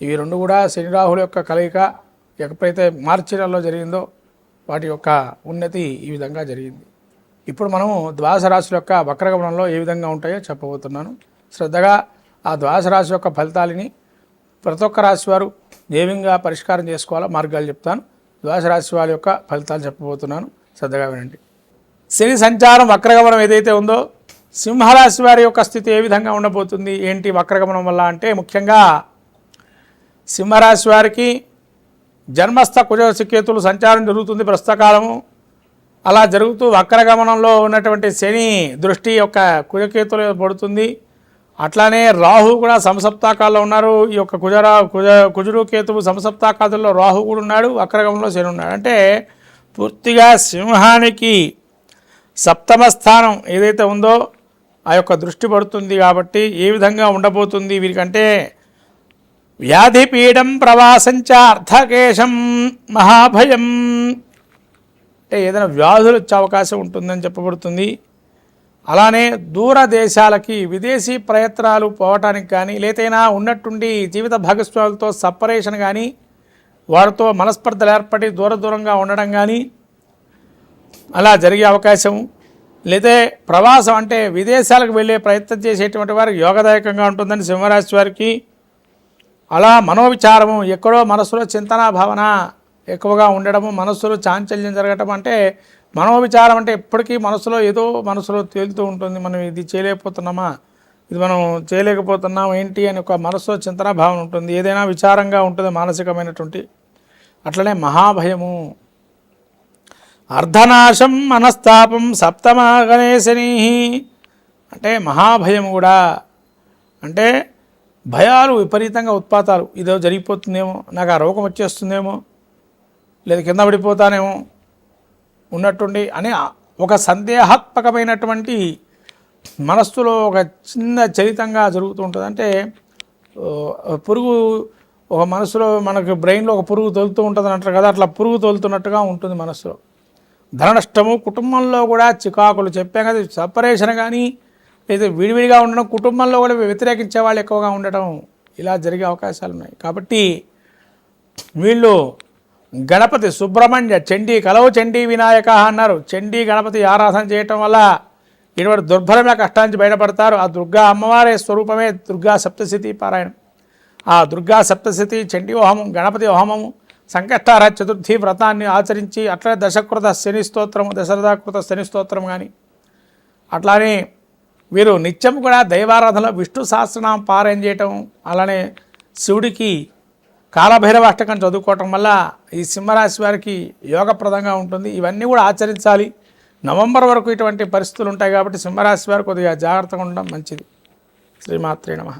ఇవి రెండు కూడా శని రాహుల యొక్క కలయిక ఎప్పుడైతే మార్చి నెలలో జరిగిందో వాటి యొక్క ఉన్నతి ఈ విధంగా జరిగింది. ఇప్పుడు మనము ద్వాదశ రాశుల యొక్క వక్రగమనంలో ఏ విధంగా ఉంటాయో చెప్పబోతున్నాను. శ్రద్ధగా ఆ ద్వాదశ రాశి యొక్క ఫలితాలని ప్రతి ఒక్క రాశి వారు ఏ విధంగా పరిష్కారం చేసుకోవాలో మార్గాలు చెప్తాను. ద్వాదశ రాశి వారి యొక్క ఫలితాలు చెప్పబోతున్నాను. శ్రద్ధగా వినండి. శని సంచారం వక్రగమనం ఏదైతే ఉందో సింహరాశి వారి యొక్క స్థితి ఏ విధంగా ఉండబోతుంది? ఏంటి వక్రగమనం వల్ల అంటే ముఖ్యంగా సింహరాశి వారికి జన్మస్థ కుజసికేతులు సంచారం జరుగుతుంది ప్రస్తుత కాలము అలా జరుగుతూ వక్రగమనంలో ఉన్నటువంటి శని దృష్టి యొక్క కుజకేతులు పడుతుంది. అట్లానే రాహు కూడా సమసప్తాకాల్లో ఉన్నారు. ఈ యొక్క కుజరా కుజ కుజుడు కేతువు సమసప్తాకాదుల్లో రాహు కూడా ఉన్నాడు. వక్రగమనంలో శని ఉన్నాడు. అంటే పూర్తిగా సింహానికి సప్తమ స్థానం ఏదైతే ఉందో ఆ యొక్క దృష్టి పడుతుంది కాబట్టి ఏ విధంగా ఉండబోతుంది వీరికంటే వ్యాధిపీడం ప్రవాసంచ అర్థకేశం మహాభయం. అంటే ఏదైనా వ్యాధులు వచ్చే అవకాశం ఉంటుందని చెప్పబడుతుంది. అలానే దూర దేశాలకి విదేశీ ప్రయత్నాలు పోవటానికి కానీ లేతైనా ఉన్నట్టుండి జీవిత భాగస్వాములతో సపరేషన్ కానీ వారితో మనస్పర్ధలు ఏర్పడి దూర దూరంగా ఉండడం కానీ అలా జరిగే అవకాశం. లేదా ప్రవాసం అంటే విదేశాలకు వెళ్ళే ప్రయత్నం చేసేటువంటి వారికి యోగదాయకంగా ఉంటుందని సింహరాశి వారికి అలా మనోవిచారము ఎక్కడో మనసులో చింతనా భావన ఎక్కువగా ఉండడము మనస్సులో చాంచల్యం జరగటం అంటే మనోవిచారం అంటే ఎప్పటికీ మనసులో ఏదో మనసులో తేలుతూ ఉంటుంది. మనం ఇది చేయలేకపోతున్నామా? ఇది మనం చేయలేకపోతున్నాం ఏంటి అని ఒక మనసులో చింతనా భావన ఉంటుంది. ఏదైనా విచారంగా ఉంటుంది మానసికమైనటువంటి. అట్లనే మహాభయము. అర్ధనాశం మనస్తాపం సప్తమ గణేశని అంటే మహాభయం కూడా. అంటే భయాలు విపరీతంగా ఉత్పాతాలు. ఇదో జరిగిపోతుందేమో నాకు ఆ రోగం వచ్చేస్తుందేమో లేదా కింద పడిపోతానేమో ఉన్నట్టుండి అని ఒక సందేహాత్మకమైనటువంటి మనస్సులో ఒక చిన్న చరితంగా జరుగుతూ ఉంటుంది. అంటే పురుగు ఒక మనసులో మనకు బ్రెయిన్లో ఒక పురుగు తోలుతూ ఉంటుంది అంటారు కదా అట్లా పురుగు తోలుతున్నట్టుగా ఉంటుంది మనసులో ధన నష్టము కుటుంబంలో కూడా చికాకులు చెప్పాం కదా సపరేషన్ కానీ లేదా విడివిడిగా ఉండడం కుటుంబంలో కూడా వ్యతిరేకించే వాళ్ళు ఎక్కువగా ఉండటం ఇలా జరిగే అవకాశాలు ఉన్నాయి. కాబట్టి వీళ్ళు గణపతి సుబ్రహ్మణ్య చండీ కలవు చండీ వినాయక అన్నారు. చండీ గణపతి ఆరాధన చేయటం వల్ల ఇటువంటి దుర్భరమైన కష్టానికి బయటపడతారు. ఆ దుర్గా అమ్మవారి స్వరూపమే దుర్గా సప్తశతి పారాయణం. ఆ దుర్గా సప్తశతి చండీ హోమం గణపతి హోమము సంకష్టార చతుర్థి వ్రతాన్ని ఆచరించి అట్లనే దశకృత శని స్తోత్రము దశరథాకృత శని స్తోత్రం కానీ అట్లానే వీరు నిత్యం కూడా దైవారాధనలో విష్ణు సహస్రనామం పారాయణ చేయటం అలానే శివుడికి కాలభైరవ అష్టకం చదువుకోవటం వల్ల ఈ సింహరాశి వారికి యోగప్రదంగా ఉంటుంది. ఇవన్నీ కూడా ఆచరించాలి. నవంబర్ వరకు ఇటువంటి పరిస్థితులు ఉంటాయి కాబట్టి సింహరాశి వారు కొద్దిగా జాగ్రత్తగా ఉండడం మంచిది. శ్రీమాత్రే నమ.